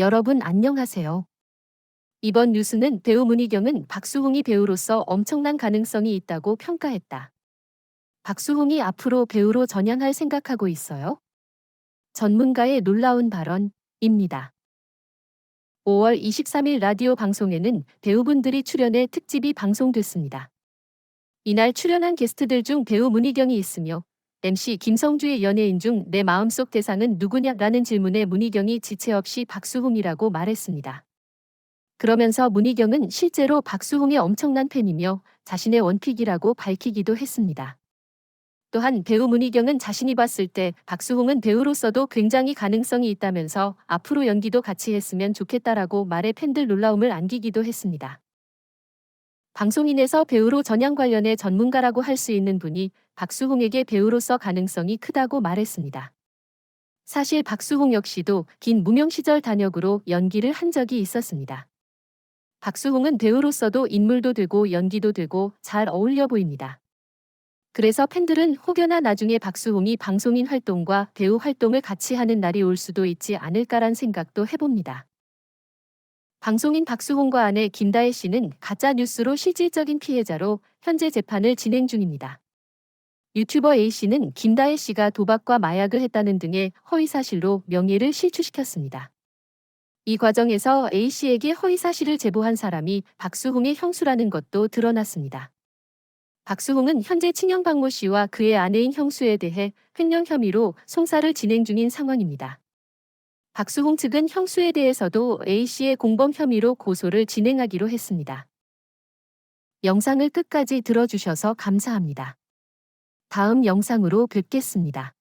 여러분 안녕하세요. 이번 뉴스는 배우 문희경은 박수홍이 배우로서 엄청난 가능성이 있다고 평가했다. 박수홍이 앞으로 배우로 전향할 생각하고 있어요? 전문가의 놀라운 발언입니다. 5월 23일 라디오 방송에는 배우분들이 출연해 특집이 방송됐습니다. 이날 출연한 게스트들 중 배우 문희경이 있으며 MC 김성주의 연예인 중 내 마음속 대상은 누구냐라는 질문에 문희경이 지체 없이 박수홍이라고 말했습니다. 그러면서 문희경은 실제로 박수홍의 엄청난 팬이며 자신의 원픽이라고 밝히기도 했습니다. 또한 배우 문희경은 자신이 봤을 때 박수홍은 배우로서도 굉장히 가능성이 있다면서 앞으로 연기도 같이 했으면 좋겠다라고 말해 팬들 놀라움을 안기기도 했습니다. 방송인에서 배우로 전향 관련해 전문가라고 할 수 있는 분이 박수홍에게 배우로서 가능성이 크다고 말했습니다. 사실 박수홍 역시도 긴 무명 시절 단역으로 연기를 한 적이 있었습니다. 박수홍은 배우로서도 인물도 되고 연기도 되고 잘 어울려 보입니다. 그래서 팬들은 혹여나 나중에 박수홍이 방송인 활동과 배우 활동을 같이 하는 날이 올 수도 있지 않을까란 생각도 해봅니다. 방송인 박수홍과 아내 김다혜 씨는 가짜 뉴스로 실질적인 피해자로 현재 재판을 진행 중입니다. 유튜버 A 씨는 김다혜 씨가 도박과 마약을 했다는 등의 허위 사실로 명예를 실추시켰습니다. 이 과정에서 A 씨에게 허위 사실을 제보한 사람이 박수홍의 형수라는 것도 드러났습니다. 박수홍은 현재 친형 박모 씨와 그의 아내인 형수에 대해 횡령 혐의로 송사를 진행 중인 상황입니다. 박수홍 측은 형수에 대해서도 A 씨의 공범 혐의로 고소를 진행하기로 했습니다. 영상을 끝까지 들어주셔서 감사합니다. 다음 영상으로 뵙겠습니다.